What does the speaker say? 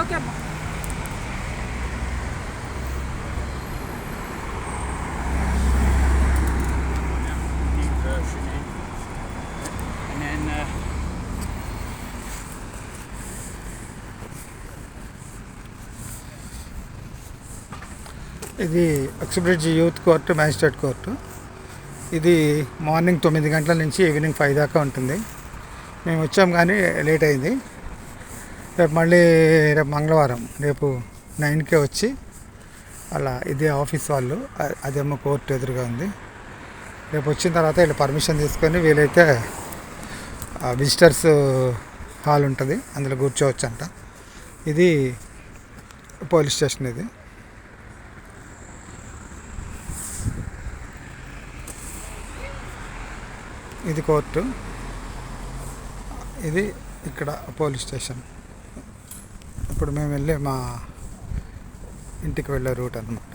Okay అమ్మా ఇది Uxbridge youth court magistrate court. ఇది మార్నింగ్ తొమ్మిది గంటల నుంచి ఈవినింగ్ ఫైవ్ దాకా ఉంటుంది. మేము వచ్చాం కానీ లేట్ అయింది. రేపు మళ్ళీ రేపు మంగళవారం రేపు నైన్కే వచ్చి అలా ఇది ఆఫీస్ వాళ్ళు అదేమో కోర్టు ఎదురుగా ఉంది. రేపు వచ్చిన తర్వాత వీళ్ళు పర్మిషన్ తీసుకొని వీలైతే విజిటర్స్ హాల్ ఉంటుంది అందులో కూర్చోవచ్చు అంట ఇది పోలీస్ స్టేషన్ ఇది. ఇది కోర్టు. ఇది ఇక్కడ పోలీస్ స్టేషన్. ఇప్పుడు మేము వెళ్ళే మా ఇంటికి వెళ్ళే రూట్ అనమాట